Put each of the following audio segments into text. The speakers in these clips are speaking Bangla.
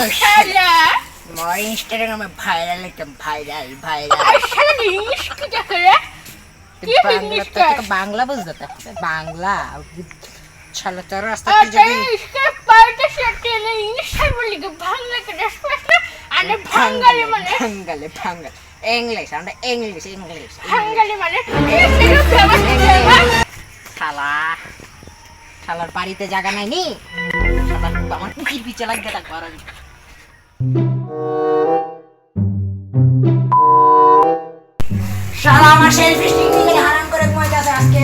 আমার ইনস্টাগ্রামে ভাইরাল একদম ভাইরাল ভাইরাল ইংলিশ কি দেখে বাংলা বুঝতে বাংলা ছালা তোর রাস্তা ইংলিশ বলি কি বাংলা কে দেশপাশে আর বাঙালি মানে বাঙালি বাঙালি ইংলিশ আমরা ইংলিশ ইংলিশ বাঙালি মানে শালা শালার বাড়িতে জায়গা নাই নি? আমার পিছিয়ে পিছিয়ে লাগবে থাকব আর আমার সেলফি স্টিক নিয়ে হারাম করে ঘুমাইতেছে আজকে।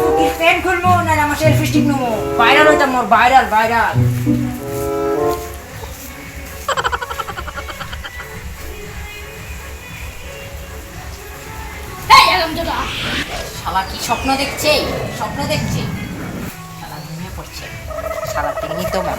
টুকির প্যান্ট খুলবো না আমার সেলফি স্টিক নেব ভাইরাল হইতাম মোর ভাইরাল ভাইরাল এই আলম দাদা শালা কি স্বপ্ন দেখছে? স্বপ্ন দেখছে। শালা ঘুমিয়ে পড়ছে। শালা থেকে নিতে মন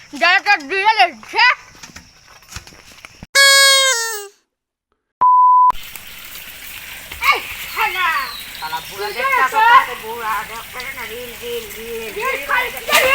এসছে এই শালা শালা পুরো ঠিক দেখতাছে বুড়া দেখতাছে না রিল রিল রিল